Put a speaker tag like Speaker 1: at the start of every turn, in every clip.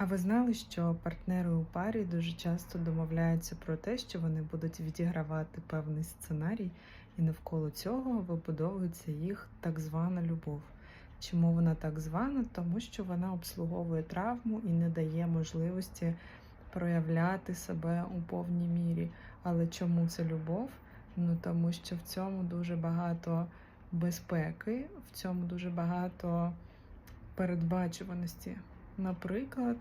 Speaker 1: А ви знали, що партнери у парі дуже часто домовляються про те, що вони будуть відігравати певний сценарій, і навколо цього вибудовується їх так звана любов. Чому вона так звана? Тому що вона обслуговує травму і не дає можливості проявляти себе у повній мірі. Але чому це любов? Ну тому що в цьому дуже багато безпеки, в цьому дуже багато передбачуваності. Наприклад,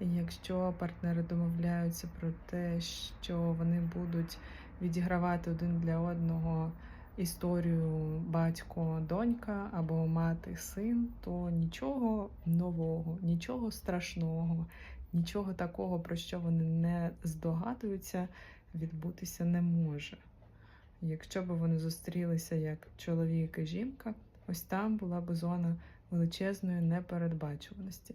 Speaker 1: якщо партнери домовляються про те, що вони будуть відігравати один для одного історію батько-донька або мати-син, то нічого нового, нічого страшного, нічого такого, про що вони не здогадуються, відбутися не може. Якщо б вони зустрілися як чоловік і жінка, ось там була б зона величезної непередбачуваності.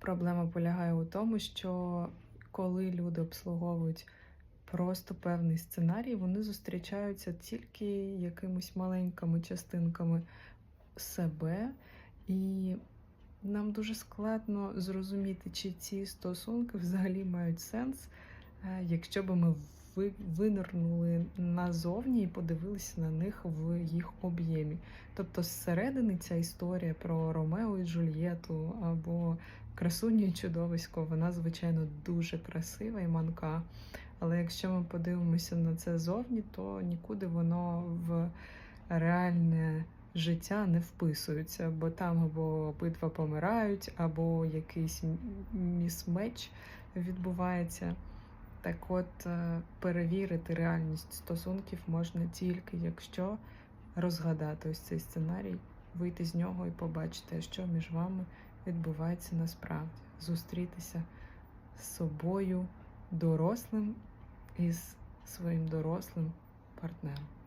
Speaker 1: Проблема полягає у тому, що коли люди обслуговують просто певний сценарій, вони зустрічаються тільки якимись маленькими частинками себе, і нам дуже складно зрозуміти, чи ці стосунки взагалі мають сенс, е, якщо би ми винирнули назовні і подивилися на них в їх об'ємі. Тобто зсередини ця історія про Ромео і Джульєту або красуню і чудовисько, вона, звичайно, дуже красива і манка. Але якщо ми подивимося на це зовні, то нікуди воно в реальне життя не вписується, бо там або обидва помирають, або якийсь місмеч відбувається. Так от, е, перевірити реальність стосунків можна тільки якщо розгадати ось цей сценарій, вийти з нього і побачити, що між вами відбувається насправді. Зустрітися з собою дорослим і з своїм дорослим партнером.